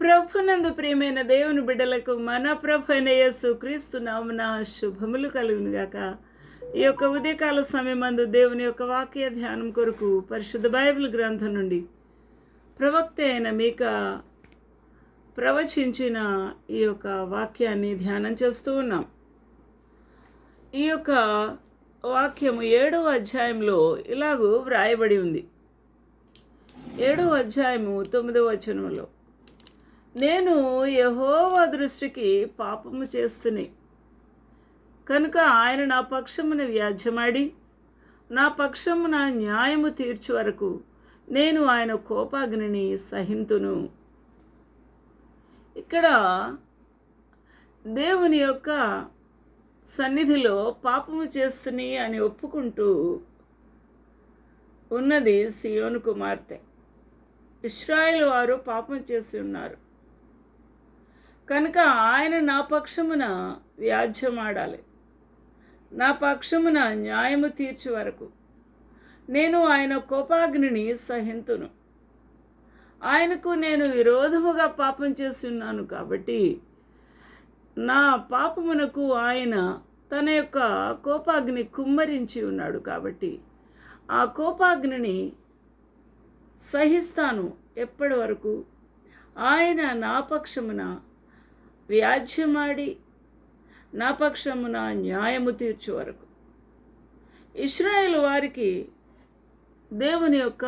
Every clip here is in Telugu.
ప్రభునందు ప్రియమైన దేవుని బిడ్డలకు మన ప్రభు అయిన యేసు క్రీస్తు నామున శుభములు కలుగునుగాక. ఈ యొక్క ఉదయకాల సమయమందు దేవుని యొక్క వాక్య ధ్యానం కొరకు పరిశుద్ధ బైబిల్ గ్రంథం నుండి ప్రవక్త అయిన మీక ప్రవచించిన ఈ యొక్క వాక్యాన్ని ధ్యానం చేస్తూ ఉన్నాం. ఈ యొక్క వాక్యము ఏడవ అధ్యాయంలో ఇలాగూ వ్రాయబడి ఉంది. ఏడవ అధ్యాయము తొమ్మిదవ వచనంలో నేను యహోవా దృష్టికి పాపము చేస్తుని. కనుక ఆయన నా పక్షమును వ్యాజ్యమాడి నా పక్షమున న్యాయము తీర్చు వరకు నేను ఆయన కోపాగ్నిని సహింతును. ఇక్కడ దేవుని యొక్క సన్నిధిలో పాపము చేస్తుని అని ఒప్పుకుంటూ ఉన్నది సియోను కుమార్తె. ఇస్రాయేల్ వారు పాపం చేసి ఉన్నారు. కనుక ఆయన నా పక్షమున వ్యాజ్యమాడాలి. నా పక్షమున న్యాయము తీర్చు వరకు నేను ఆయన కోపాగ్నిని సహింతును. ఆయనకు నేను విరోధముగా పాపం చేసి ఉన్నాను కాబట్టి నా పాపమునకు ఆయన తన యొక్క కోపాగ్ని కుమ్మరించి ఉన్నాడు కాబట్టి ఆ కోపాగ్నిని సహిస్తాను ఎప్పటి వరకు? ఆయన నా పక్షమున వ్యాజ్యమాడి నా పక్షమున న్యాయము తీర్చు వరకు. ఇస్రాయేల్ వారికి దేవుని యొక్క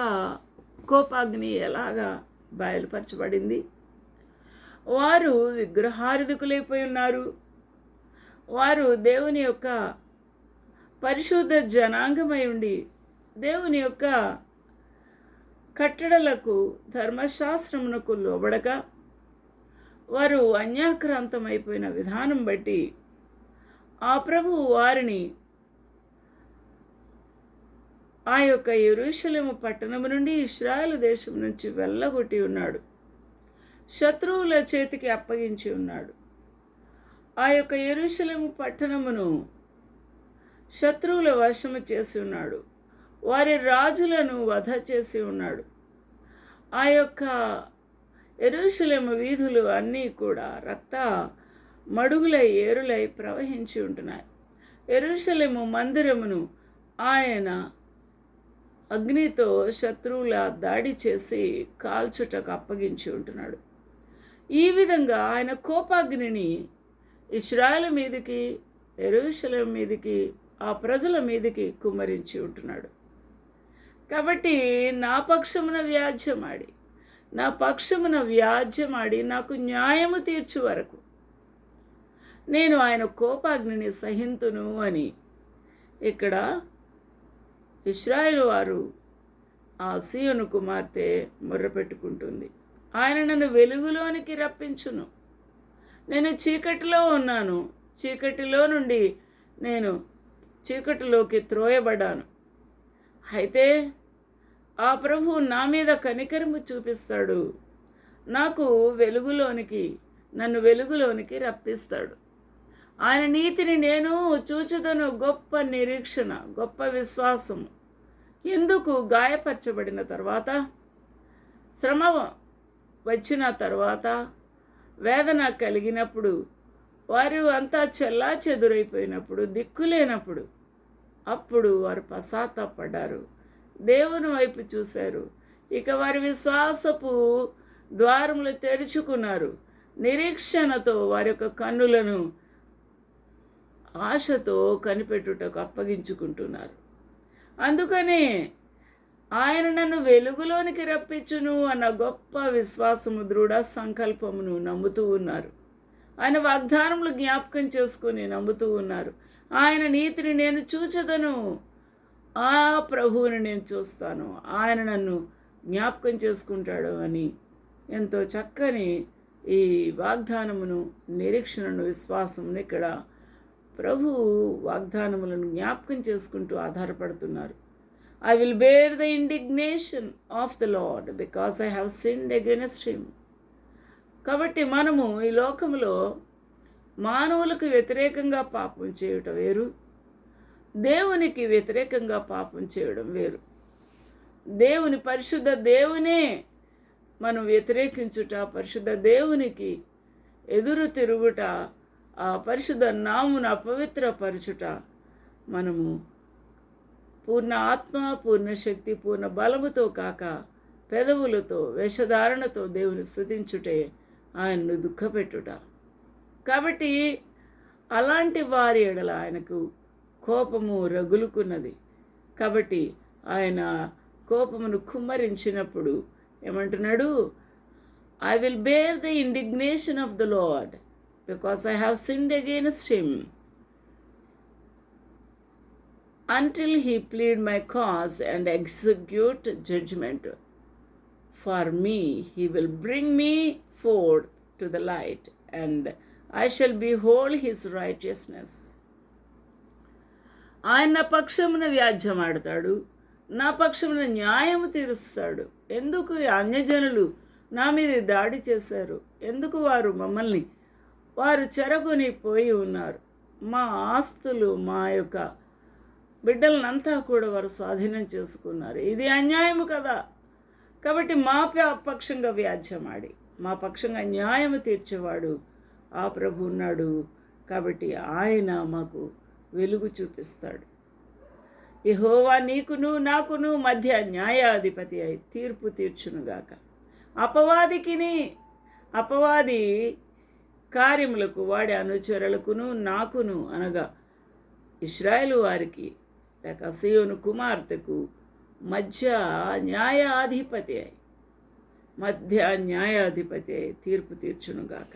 కోపాగ్ని ఎలాగా బయలుపరచబడింది? వారు విగ్రహారిధకులైపోయి ఉన్నారు. వారు దేవుని యొక్క పరిశుద్ధ జనాంగమై ఉండి దేవుని యొక్క కట్టడలకు ధర్మశాస్త్రమునకు లోబడక వారు అన్యాక్రాంతమైపోయిన విధానం బట్టి ఆ ప్రభువు వారిని ఆ యొక్క ఎరుషలేము పట్టణము నుండి ఇస్రాయల్ దేశం నుంచి వెళ్ళగొట్టి ఉన్నాడు. శత్రువుల చేతికి అప్పగించి ఉన్నాడు. ఆ యొక్క ఎరుషలేము పట్టణమును శత్రువుల వశము చేసి ఉన్నాడు. వారి రాజులను వధ చేసి ఉన్నాడు. ఆ యొక్క ఎరుసలేము వీధులు అన్నీ కూడా రక్త మడుగులై ఏరులై ప్రవహించి ఉంటున్నాయి. ఎరుషలేము మందిరమును ఆయన అగ్నితో శత్రువుల దాడి చేసి కాల్చుటకు అప్పగించి ఉంటున్నాడు. ఈ విధంగా ఆయన కోపాగ్నిని ఇస్రాయల్ మీదకి ఎరుషలేం మీదకి ఆ ప్రజల మీదకి కుమ్మరించి ఉంటున్నాడు. కాబట్టి నా పక్షమున వ్యాజ్యమాడి నా పక్షమున వ్యాజ్యమాడి నాకు న్యాయము తీర్చు వరకు. నేను ఆయన కోపాగ్నిని సహింతును అని ఇక్కడ ఇస్రాయిల్ వారు ఆ సీయోను కుమార్తె ముర్రపెట్టుకుంటుంది ఆయన నన్ను వెలుగులోనికి రప్పించును. నేను చీకటిలో ఉన్నాను. చీకటిలో నుండి నేను చీకటిలోకి త్రోయబడ్డాను. అయితే ఆ ప్రభు నా మీద కనికరము చూపిస్తాడు. నాకు వెలుగులోనికి నన్ను వెలుగులోనికి రప్పిస్తాడు ఆయన నీతిని నేను చూచదను గొప్ప నిరీక్షణ గొప్ప విశ్వాసము. ఎందుకు గాయపరచబడిన తర్వాత? శ్రమ వచ్చిన తర్వాత వేదన కలిగినప్పుడు వారు అంతా చెల్లా చెదురైపోయినప్పుడు దిక్కులేనప్పుడు అప్పుడు వారు పశ్చాత్తాపడ్డారు. దేవుని వైపు చూశారు. ఇక వారి విశ్వాసపు ద్వారములు తెరుచుకున్నారు. నిరీక్షణతో వారి యొక్క కన్నులను ఆశతో కనిపెట్టుటకు అప్పగించుకుంటున్నారు. అందుకనే ఆయన నన్ను వెలుగులోనికి రప్పించును అన్న గొప్ప విశ్వాసము దృఢ సంకల్పమును నమ్ముతూ ఉన్నారు. ఆయన వాగ్దానములు జ్ఞాపకం చేసుకుని నమ్ముతూ ఉన్నారు. ఆయన నీతిని నేను చూచదను. ఆ ప్రభువుని నేను చూస్తాను. ఆయన నన్ను జ్ఞాపకం చేసుకుంటాడు అని ఎంతో చక్కని ఈ వాగ్దానమును నిరీక్షణను విశ్వాసమును ఇక్కడ ప్రభు వాగ్దానములను జ్ఞాపకం చేసుకుంటూ ఆధారపడుతున్నారు. I will bear the indignation of the Lord because I have sinned against him కాబట్టి మనము ఈ లోకంలో మానవులకు వ్యతిరేకంగా పాపం చేయటం వేరు. దేవునికి వ్యతిరేకంగా పాపం చేయడం వేరు. దేవుని పరిశుద్ధ దేవునే మనం వ్యతిరేకించుట పరిశుద్ధ దేవునికి ఎదురు తిరుగుట ఆ పరిశుద్ధ నామును అపవిత్రపరచుట మనము పూర్ణ ఆత్మ పూర్ణ శక్తి పూర్ణ బలముతో కాక పెదవులతో వేషధారణతో దేవుని స్థుతించుటే ఆయన్ను దుఃఖపెట్టుట. కాబట్టి అలాంటి వారి ఎడల ఆయనకు కోపము రగులుకున్నది కాబట్టి ఆయన కోపమును కుమ్మరించినప్పుడు ఏమంటున్నాడు I will bear the indignation of the Lord because I have sinned against him until he plead my cause and execute judgment. For me, he will bring me forth to the light, and I shall behold his righteousness. ఆయన నా పక్షమున వ్యాజ్యమాడతాడు నా పక్షమున న్యాయము తీరుస్తాడు. ఎందుకు అన్యజనులు నా మీద దాడి చేశారు? ఎందుకు వారు మమ్మల్ని వారు చెరగొని పోయి ఉన్నారు? మా ఆస్తులు మా యొక్క బిడ్డలనంతా కూడా వారు స్వాధీనం చేసుకున్నారు. ఇది అన్యాయము కదా? కాబట్టి మా పక్షంగా వ్యాజ్యమాడి మా పక్షంగా న్యాయం తీర్చేవాడు ఆ ప్రభు ఉన్నాడు. కాబట్టి ఆయన మాకు వెలుగు చూపిస్తాడు. యహోవా నీకును నాకును మధ్య న్యాయాధిపతి అయి తీర్పు తీర్చునుగాక. అపవాదికిని అపవాది కార్యములకు వాడి అనుచరులకును నాకును అనగా ఇస్రాయేల్ వారికి లేక సియోను కుమార్తెకు మధ్య న్యాయాధిపతి అయి మధ్య న్యాయాధిపతి అయి తీర్పు తీర్చునుగాక.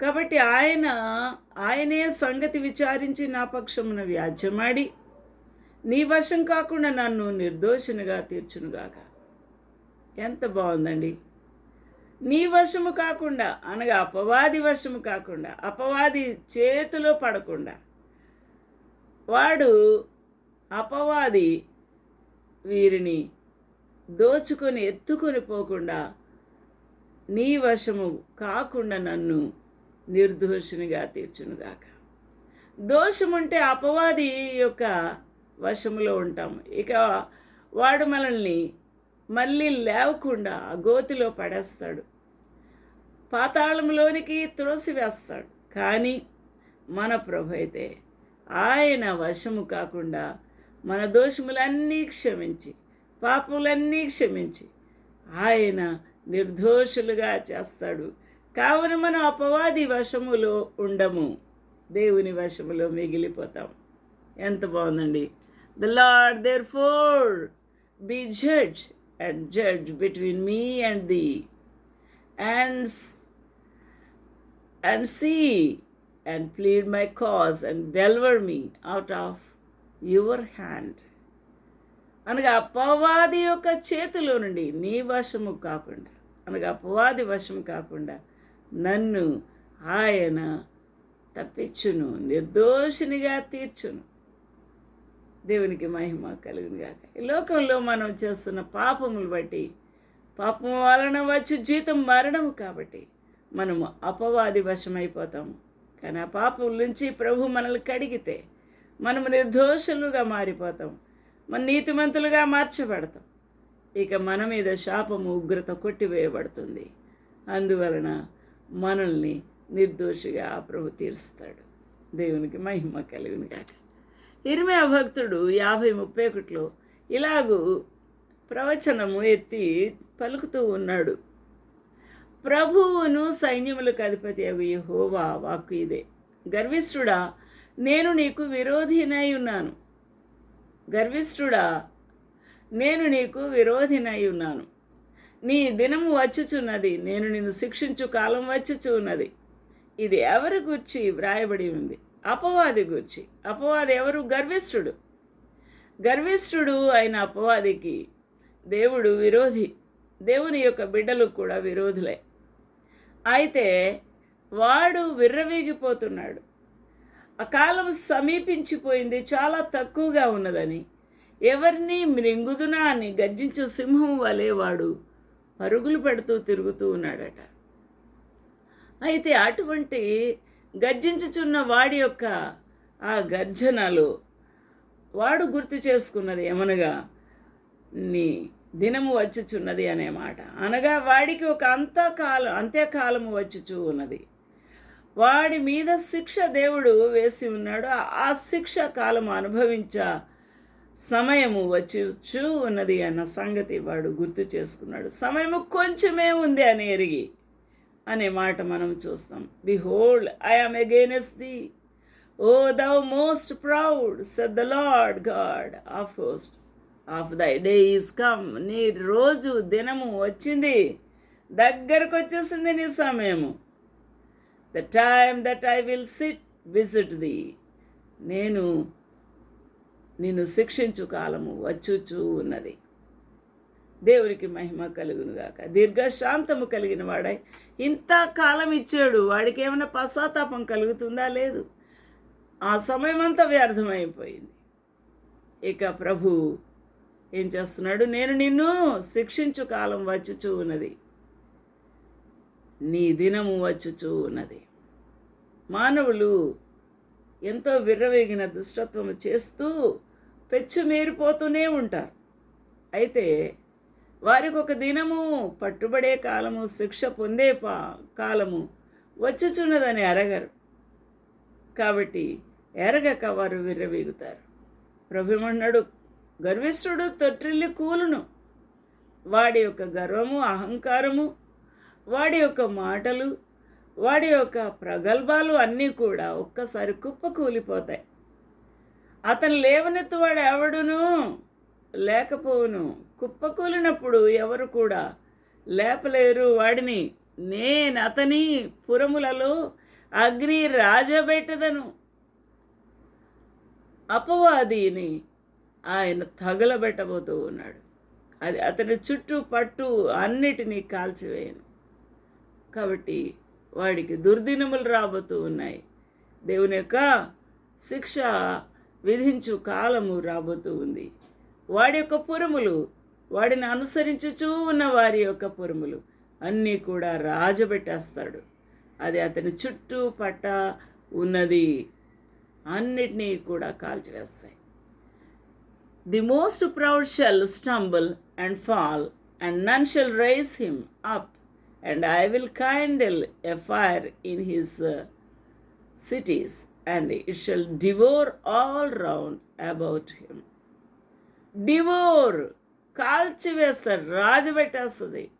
కాబట్టి ఆయన ఆయనే సంగతి విచారించి నా పక్షమున వ్యాజ్యమాడి నీ వశం కాకుండా నన్ను నిర్దోషినిగా తీర్చునుగాక. ఎంత బాగుందండి. నీ వశము కాకుండా అనగా అపవాది వశము కాకుండా అపవాది చేతిలో పడకుండా వాడు అపవాది వీరిని దోచుకొని ఎత్తుకొని పోకుండా నీ వశము కాకుండా నన్ను నిర్దోషినిగా తీర్చునుగాక. దోషముంటే అపవాది యొక్క వశములో ఉంటాం ఇక వాడు మనల్ని మళ్ళీ లేవకుండా ఆ గోతిలో పడేస్తాడు. పాతాళంలోనికి త్రోసివేస్తాడు కానీ మన ప్రభు అయితే ఆయన వశము కాకుండా మన దోషములన్నీ క్షమించి పాపములన్నీ క్షమించి ఆయన నిర్దోషులుగా చేస్తాడు. కావున మనం అపవాది వశములో ఉండము. దేవుని వశములో మిగిలిపోతాం. ఎంత బాగుందండి. The Lord therefore be judge and judge between me and the and and see and plead my cause and deliver me out of your hand అనగా అపవాది యొక్క చేతిలో నుండి నీ వశము కాకుండా అనగా అపవాది వశము కాకుండా నన్ను ఆయన తప్పించును నిర్దోషినిగా తీర్చును. దేవునికి మహిమ కలుగునుగాక ఈ లోకంలో మనం చేస్తున్న పాపములు బట్టి పాపం వలన వచ్చి జీతం మరణం కాబట్టి మనము అపవాది వశమైపోతాము. కానీ ఆ పాపం నుంచి ప్రభు మనల్ని కడిగితే మనము నిర్దోషులుగా మారిపోతాం మన నీతిమంతులుగా మార్చబడతాం. ఇక మన మీద శాపము ఉగ్రత కొట్టివేయబడుతుంది. అందువలన మనల్ని నిర్దోషిగా ఆ ప్రభు తీరుస్తాడు. దేవునికి మహిమ కలుగును కాక ఇరిమే భక్తుడు యాభై ముప్పై ఒకటిలో ఇలాగూ ప్రవచనము ఎత్తి పలుకుతూ ఉన్నాడు. ప్రభువును సైన్యములకు అధిపతి అవి హోవా వాక్కు ఇదే. గర్విష్ఠుడా నేను నీకు విరోధినై ఉన్నాను. గర్విష్ఠుడా నేను నీకు విరోధినై ఉన్నాను. నీ దినము వచ్చుచున్నది. నేను నిన్ను శిక్షించు కాలం వచ్చుచు ఉన్నది ఇది ఎవరి గుర్చి వ్రాయబడి ఉంది? అపవాది గుర్చి. అపవాది ఎవరు? గర్విష్ఠుడు. గర్విష్ఠుడు అయిన అపవాదికి దేవుడు విరోధి. దేవుని యొక్క బిడ్డలు కూడా విరోధులే. అయితే వాడు విర్రవీగిపోతున్నాడు. ఆ కాలం సమీపించిపోయింది. చాలా తక్కువగా ఉన్నదని. ఎవరిని మృంగుదునా అని గర్జించు సింహం వలె వాడు పరుగులు పెడుతూ తిరుగుతూ ఉన్నాడట. అయితే అటువంటి గర్జించుచున్న వాడి యొక్క ఆ గర్జనలు వాడు గుర్తు చేసుకున్నది ఏమనగా నీ దినము వచ్చుచున్నది అనే మాట. అనగా వాడికి ఒక అంతకాలం అంత్యకాలము వచ్చుచూ ఉన్నది. వాడి మీద శిక్ష దేవుడు వేసి ఉన్నాడు. ఆ- శిక్ష కాలం అనుభవించ సమయము వచ్చుచూ ఉన్నది అన్న సంగతి వాడు గుర్తు చేసుకున్నాడు. సమయము కొంచెమే ఉంది అని ఎరిగి అనే మాట మనం చూస్తాం. Behold I against thee O thou most proud said the Lord God of host of thy day is come నీ రోజు దినము వచ్చింది. దగ్గరకు వచ్చేసింది నీ సమయము. The time that I will sit visit thee నేను నిన్ను శిక్షించు కాలము వచ్చుచూ ఉన్నది. దేవునికి మహిమ కలుగునుగాక దీర్ఘశాంతము కలిగిన వాడై ఇంత కాలం ఇచ్చాడు వాడికి ఏమైనా పశ్చాత్తాపం కలుగుతుందా? లేదు. ఆ సమయం అంతా వ్యర్థమైపోయింది. ఇక ప్రభు ఏం చేస్తున్నాడు? నేను నిన్ను శిక్షించు కాలం వచ్చుచూ ఉన్నది. నీ దినము వచ్చుచూ ఉన్నది. మానవులు ఎంతో విర్రవేగిన దుష్టత్వము చేస్తూ పెచ్చుమేరిపోతూనే ఉంటారు. అయితే వారికి ఒక దినము పట్టుబడే కాలము శిక్ష పొందే పా కాలము వచ్చుచున్నదని ఎరగరు కాబట్టి ఎరగక వారు విర్రవీగుతారు. ప్రభుమన్నాడు గర్విష్ఠుడు తొట్టిల్లి కూలును. వాడి యొక్క గర్వము అహంకారము వాడి యొక్క మాటలు వాడి యొక్క ప్రగల్భాలు అన్నీ కూడా ఒక్కసారి కుప్ప కూలిపోతాయి అతను లేవనెత్తువాడు ఎవడును? లేకపోవును. కుప్పకూలినప్పుడు ఎవరు కూడా లేపలేరు వాడిని. నేను అతని పురములలో అగ్ని రాజబెట్టదను. అపవాదిని ఆయన తగలబెట్టబోతూ ఉన్నాడు. అది అతని చుట్టూ పట్టు అన్నిటినీ కాల్చివేయను. కాబట్టి వాడికి దుర్దినములు రాబోతూ ఉన్నాయి. దేవుని యొక్క శిక్ష విధించు కాలము రాబోతూ ఉంది. వాడి యొక్క పురములు వాడిని అనుసరించుచూ ఉన్న వారి యొక్క పురములు అన్నీ కూడా రాజబెట్టేస్తాడు. అది అతని చుట్టూ పట్ట ఉన్నది. అన్నిటినీ కూడా కాల్చివేస్తాయి. The most proud shall stumble and fall and none shall raise him up and I will kindle a fire in his cities and it shall devour all round about him devour కాల్చివేస్తాడు రాజబెట్టేస్తుంది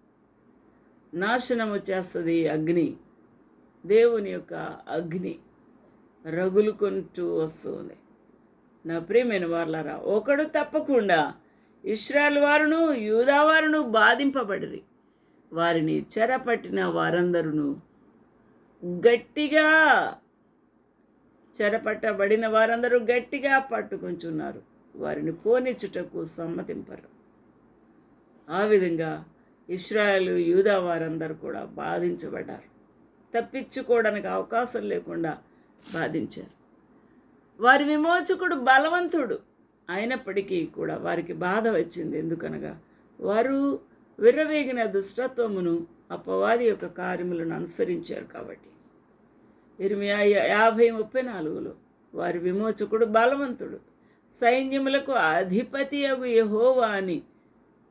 నాశనము చేస్తుంది అగ్ని. దేవుని యొక్క అగ్ని రగులుకుంటూ వస్తుంది. నా ప్రియమైన వార్లారా ఒకడు తప్పకుండా ఇస్రాయల్ వారును యూదా వారును బాధింపబడిరి. వారిని చెరపట్టిన వారందరును గట్టిగా చెరపట్టబడిన వారందరూ గట్టిగా పట్టుకుంటున్నారు వారిని పోనిచ్చుటకు సమ్మతింపరు. ఆ విధంగా ఇస్రాయలు యూదా వారందరూ కూడా బాధించబడ్డారు. తప్పించుకోవడానికి అవకాశం లేకుండా బాధించారు. వారి విమోచకుడు బలవంతుడు అయినప్పటికీ కూడా వారికి బాధ వచ్చింది. ఎందుకనగా వారు విర్రవేగిన దుష్టత్వమును అపవాది యొక్క కార్యములను అనుసరించారు కాబట్టి. ఇరిమియా యాభై ముప్పై నాలుగులో. వారి విమోచకుడు బలవంతుడు. సైన్యములకు అధిపతి అగు యహోవా అని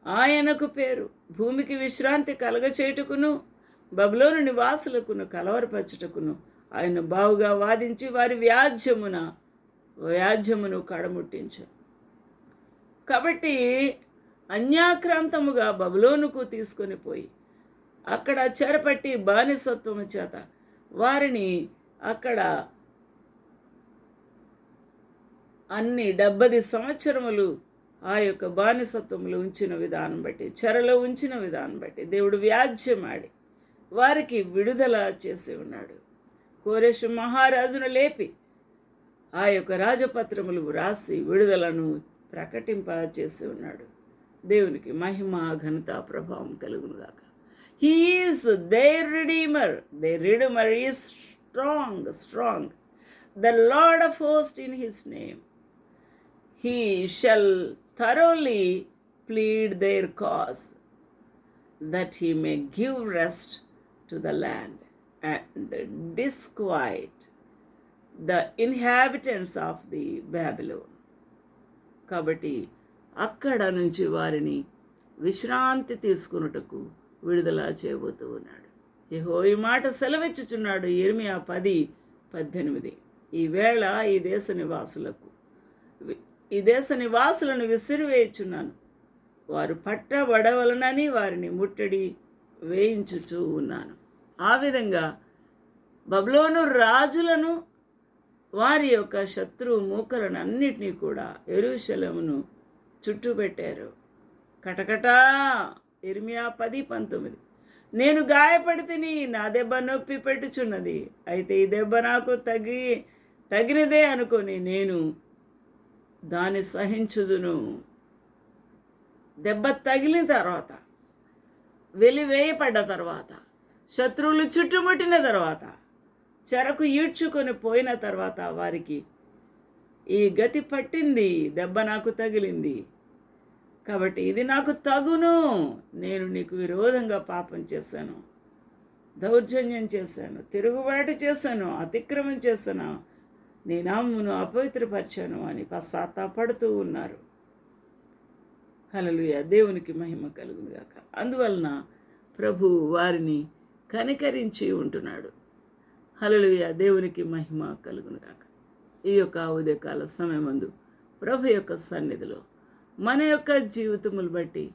ఆయనకు పేరు. భూమికి విశ్రాంతి కలగచేటుకును బబులోను నివాసులకును కలవరపరచుటకును ఆయన బావుగా వాదించి వారి వ్యాజ్యమున వ్యాజ్యమును కడముట్టించారు కాబట్టి అన్యాక్రాంతముగా బబులోనుకు తీసుకొని పోయి అక్కడ చెరపట్టి బానిసత్వము చేత వారిని అక్కడ అన్ని డెబ్బది సంవత్సరములు ఆ యొక్క బానిసత్వములు ఉంచిన విధానం బట్టి చెరలో ఉంచిన విధానం బట్టి దేవుడు వ్యాజ్యమాడి వారికి విడుదల చేసి ఉన్నాడు. కోరేషు మహారాజును లేపి ఆ యొక్క రాజపత్రములు వ్రాసి విడుదలను ప్రకటింప చేసి ఉన్నాడు. దేవునికి మహిమ ఘనత ప్రభావం కలుగునుగాక. He is their redeemer their redeemer is strong strong the Lord of host in his name he shall thoroughly plead their cause, that he may give rest to the land and disquiet the inhabitants of the Babylon. కాబట్టి అక్కడ నుంచి వారిని విశ్రాంతి తీసుకున్నటకు విడుదల చేయబోతూ ఉన్నాడు యెహో ఈ మాట సెలవిచ్చుచున్నాడు ఇర్మియా పది పద్దెనిమిది. ఈ వేళ ఈ దేశ నివాసులకు ఈ దేశ నివాసులను విసిరివేయుచున్నాను. వారు పట్టబడవలనని వారిని ముట్టడి వేయించుచూ ఉన్నాను. ఆ విధంగా బబులోను రాజులను వారి యొక్క శత్రువు మూకలను అన్నిటినీ కూడా ఎరుశలమును చుట్టుపెట్టారు. కటకటా! ఇర్మియా పది పంతొమ్మిది. నేను గాయపడితిని నా దెబ్బ నొప్పి పెట్టుచున్నది. అయితే ఈ దెబ్బ నాకు తగి తగినదే అనుకొని నేను దాన్ని సహించుదును. దెబ్బ తగిలిన తర్వాత వెలివేయపడ్డ తర్వాత శత్రువులు చుట్టుముట్టిన తర్వాత చెరకు ఈడ్చుకొని పోయిన తర్వాత వారికి ఈ గతి పట్టింది దెబ్బ నాకు తగిలింది. కాబట్టి ఇది నాకు తగును. నేను నీకు విరోధంగా పాపం చేశాను. దౌర్జన్యం చేశాను. తిరుగుబాటు చేశాను. అతిక్రమం చేశాను. నీ నామమును అపవిత్రపరిచాను అని పశ్చాత్తాపడుతూ ఉన్నారు. హలలుయ దేవునికి మహిమ కలుగును గాక. అందువలన ప్రభు వారిని కనికరించి ఉంటున్నాడు. హలలుయ దేవునికి మహిమ కలుగును గాక. ఈ యొక్క ఉదయకాల సమయమందు ప్రభు యొక్క సన్నిధిలో మన యొక్క జీవితములు బట్టి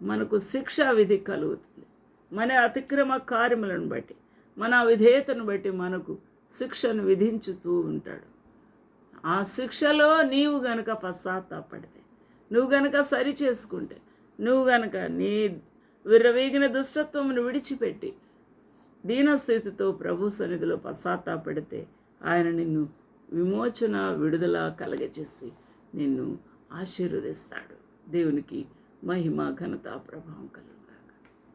మనకు శిక్షా విధి కలుగుతుంది. మన అతిక్రమ కార్యములను బట్టి మన విధేయతను బట్టి మనకు శిక్షను విధించుతూ ఉంటాడు. ఆ శిక్షలో నీవు గనక పశ్చాత్తాపడితే నువ్వు గనక సరి చేసుకుంటే నువ్వు గనక నీ విర్రవీగిన దుష్టత్వమును విడిచిపెట్టి దీనస్థితితో ప్రభు సన్నిధిలో పశ్చాత్తాపడితే ఆయన నిన్ను విమోచన విడుదల కలగజేసి నిన్ను ఆశీర్వదిస్తాడు. దేవునికి మహిమ ఘనత ప్రభావం కలుగుగాక.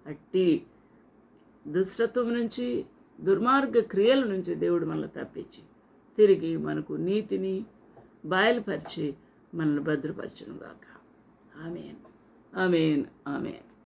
అట్టి దుష్టత్వం నుంచి దుర్మార్గ క్రియల నుంచి దేవుడు మనల్ని తప్పించి తిరిగి మనకు నీతిని బయలుపరిచి మనల్ని భద్రపరచునుగాక. ఆమెన్. ఆమెన్. ఆమెన్.